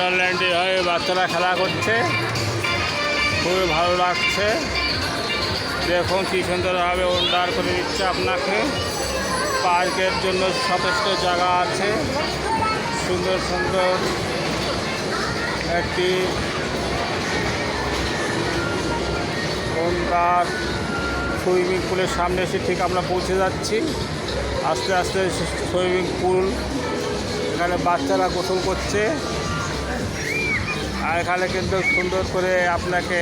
ওয়ান্ডারল্যান্ডে হয়ে, বাচ্চারা খেলা করছে। খুবই ভালো লাগছে। দেখুন কী সুন্দরভাবে ওন্ডার করে দিচ্ছে আপনাকে। পার্কের জন্য যথেষ্ট জায়গা আছে। সুন্দর সুন্দর একটি ওন্ডার সুইমিং পুলের সামনে এসে ঠিক আমরা পৌঁছে যাচ্ছি। আস্তে আস্তে সুইমিং পুল, এখানে বাচ্চারা গোসল করছে। আর এখানে কিন্তু সুন্দর করে আপনাকে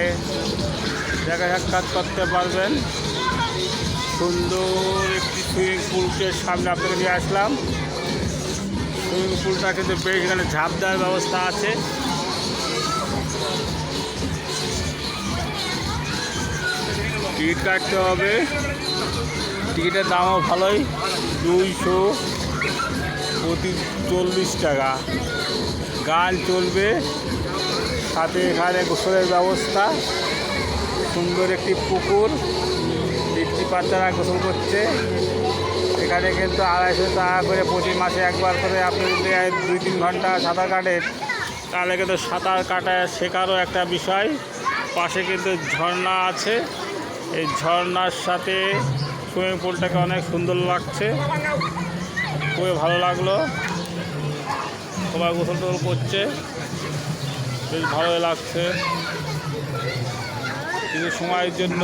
দেখা সাক্ষাৎ করতে পারবেন। সুন্দর একটি সুইমিং পুলকে সামনে আপনাকে নিয়ে আসলাম। সুইমিং পুলটা কিন্তু বেশ এখানে ঝাঁপ দেওয়ার ব্যবস্থা আছে। টিকিট কাটতে হবে। টিকিটের দামও ভালোই। দুইশো প্রতি চল্লিশ টাকা। গান চলবে। সাথে এখানে গোসলের ব্যবস্থা। সুন্দর একটি পুকুর। বৃষ্টি বাচ্চারা গোসল করছে। এখানে কিন্তু আড়াইশো টাকা করে প্রতি মাসে একবার করে আপনি যদি দুই, তিন ঘণ্টা সাঁতার কাটেন তাহলে কিন্তু সাঁতার কাটা শেখারও একটা বিষয়। পাশে কিন্তু ঝর্ণা আছে। এই ঝর্ণার সাথে সুইমিং পুলটাকে অনেক সুন্দর লাগছে। খুবই ভালো লাগল। সবাই গোসল টোসল করছে। বেশ ভালোই লাগছে। কিছু সময়ের জন্য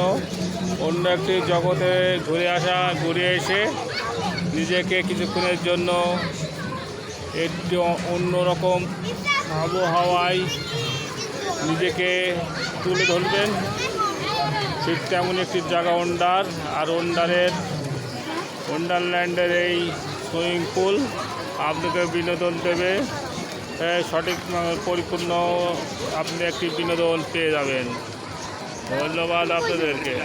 অন্য একটি জগতে ঘুরে আসা, ঘুরে এসে নিজেকে কিছুক্ষণের জন্য একটি অন্যরকম আবহাওয়ায় নিজেকে তুলে ধরবেন। ঠিক তেমন একটি জায়গা ওন্ডার আর ওন্ডারের ওন্ডারল্যান্ডের এই সুইমিং পুল আপনাকে বিনোদন দেবে। সঠিক মানে পরিপূর্ণ আপনি একটি বিনোদন পেয়ে যাবেন। ধন্যবাদ আপনাদেরকে।